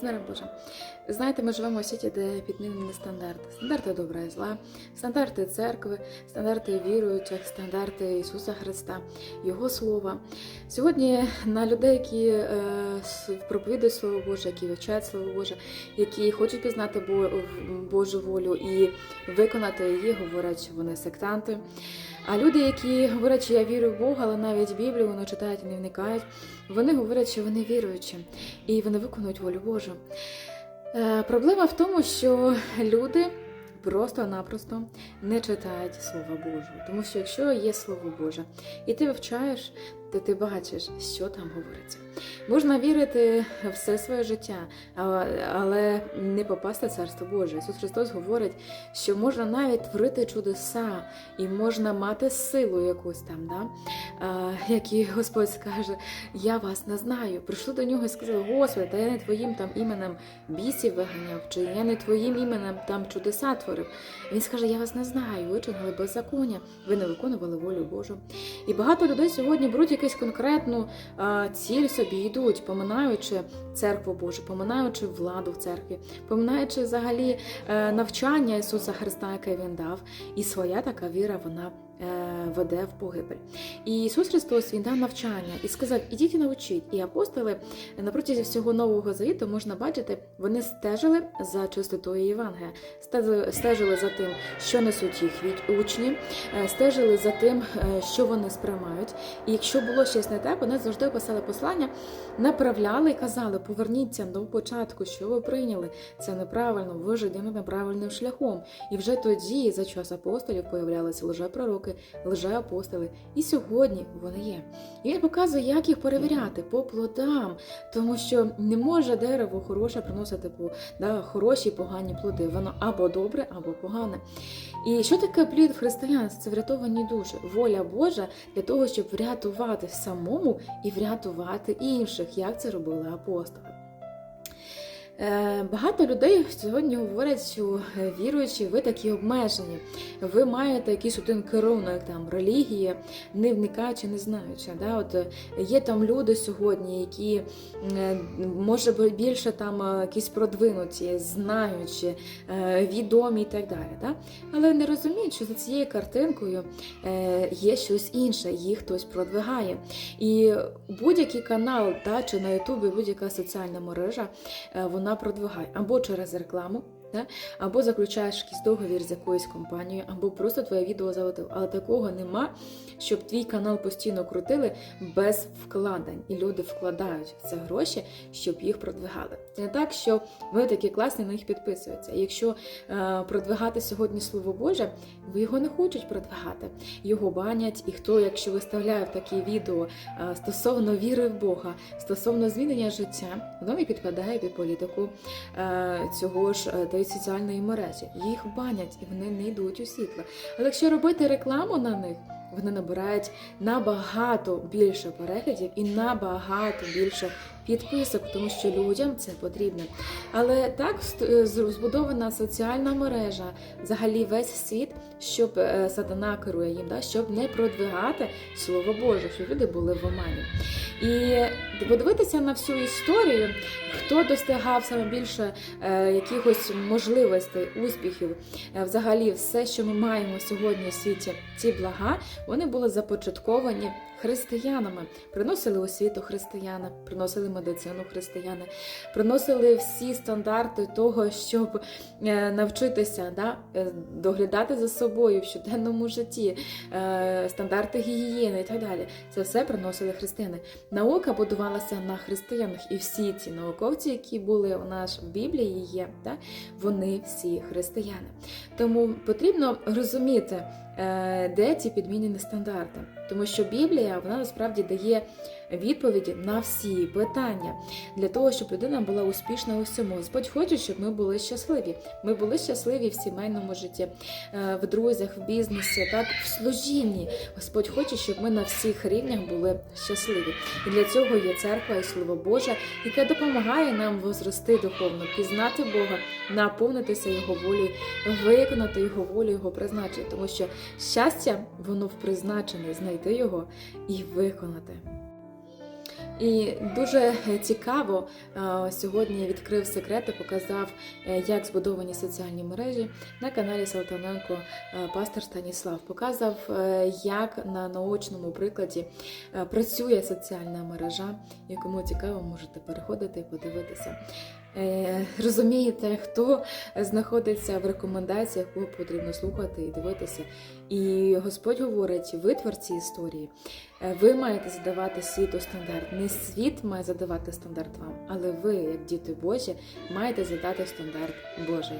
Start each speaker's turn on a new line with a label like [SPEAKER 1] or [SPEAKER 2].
[SPEAKER 1] з миром Божим. Знаєте, ми живемо у світі, де підмінені стандарти. Стандарти добра і зла, стандарти церкви, стандарти віруючих, стандарти Ісуса Христа, Його Слова. Сьогодні на людей, які е, проповідують Слово Боже, які вивчають Слово Боже, які хочуть пізнати Бо- Божу волю і виконати її, говорять, що вони сектанти. А люди, які говорять, що я вірю в Бога, але навіть Біблію вони читають і не вникають, вони говорять, що вони віруючі і вони виконують волю Божу. Е, проблема в тому, що люди просто-напросто не читають Слова Божого. Тому що якщо є Слово Боже, і ти вивчаєш, то ти бачиш, що там говориться. Можна вірити все своє життя, але не попасти в Царство Боже. Ісус Христос говорить, що можна навіть творити чудеса, і можна мати силу якусь там, да? як і Господь скаже, я вас не знаю. Прийшли до нього і сказали, Господи, та я не твоїм там іменем бісів виганяв, чи я не твоїм іменем там чудеса творив. Він скаже, я вас не знаю, ви чинили беззаконня, ви не виконували волю Божу. І багато людей сьогодні беруть якусь конкретну а, ціль собі йдуть, поминаючи церкву Божу, поминаючи владу в церкві, поминаючи взагалі е, навчання Ісуса Христа, яке Він дав, і своя така віра вона е, веде в погибель. І Ісус Христос Він дав навчання і сказав: ідіть і навчіть. І апостоли на протязі всього нового завіту можна бачити, вони стежили за чистотою Євангелія, стежили, за тим, що несуть їх від учні, е, стежили за тим, е, що вони сприймають. І якщо було щось не так, вони завжди писали послання, направляли і казали: поверніться до початку, що ви прийняли. Це неправильно, ви ж йдете неправильним шляхом. І вже тоді, за час апостолів, появлялися лжепророки, лжеапостоли. І сьогодні вони є. І він показує, як їх перевіряти по плодам, тому що не може дерево хороше приносити по да, хороші погані плоди. Воно або добре, або погане. І що таке плід в християнстві? Це врятовані душі, воля Божа для того, щоб врятувати самому і врятувати інших, як це робили апостоли. Е, Багато людей сьогодні говорять, що е, віруючі, ви такі обмежені. Ви маєте якийсь один керунок там релігії, не вникаючи, не знаючи. Да? От е, є там люди сьогодні, які може більше там якісь продвинуті, знаючі, е, відомі і так далі. Да? Але не розуміють, що за цією картинкою є щось інше, їх хтось продвигає. І будь-який канал, та, чи на Ютубі будь-яка соціальна мережа, е, вона продвигає або через рекламу. Да, Або заключаєш якийсь договір з якоюсь компанією, або просто твоє відео залетило. Але такого нема, щоб твій канал постійно крутили без вкладень. І люди вкладають в це гроші, щоб їх продвигали. Це не так, що ви такі класні, на них підписуються. Якщо е, продвигати сьогодні слово Боже, ви його не хочуть продвигати. Його банять, і хто, якщо виставляє в такі відео е, стосовно віри в Бога, стосовно змінення життя, воно і підпадає під політику е, цього ж е, соціальної мережі. Їх банять і вони не йдуть у світло. Але якщо робити рекламу на них, вони набирають набагато більше переглядів і набагато більше підписок, тому що людям це потрібно. Але так з- збудована соціальна мережа, взагалі весь світ, щоб е, сатана керує їм, да, щоб не продвигати слово Боже, щоб люди були в омані. І подивитися на всю історію, хто достигав саме більше е, якихось можливостей, успіхів, е, взагалі все, що ми маємо сьогодні у світі, ці блага, вони були започатковані християнами, приносили освіту християни, приносили медицину християни, приносили всі стандарти того, щоб навчитися да, доглядати за собою в щоденному житті, е, стандарти гігієни і так далі. Це все приносили християни. Наука будувалася на християнах, і всі ці науковці, які були у нас в Біблії, є, так, вони всі християни. Тому потрібно розуміти, е, де ці підмінені стандарти, тому що Біблія вона насправді дає відповіді на всі питання для того, щоб людина була успішна у всьому. Господь хоче, щоб ми були щасливі. Ми були щасливі в сімейному житті, е, в друзях, в бізнесі, так в служінні. Господь хоче, щоб ми на всіх рівнях були щасливі. І для цього є церква і слово Боже, яке допомагає нам возрости духовно, пізнати Бога, наповнитися Його волею, виконати Його волю, Його призначення. Тому що щастя, воно в призначенні знайти його і виконати. І дуже цікаво е, сьогодні відкрив секрети, показав, е, як збудовані соціальні мережі на каналі Салтаненко е, пастор Станіслав. Показав, як на наочному прикладі працює соціальна мережа. І кому цікаво, можете переходити і подивитися. Е, Розумієте, хто знаходиться в рекомендаціях, кого потрібно слухати і дивитися. І Господь говорить, ви творці історії, е, ви маєте задавати світу стандарт. Не світ має задавати стандарт вам, але ви, як діти Божі, маєте задати стандарт Божий.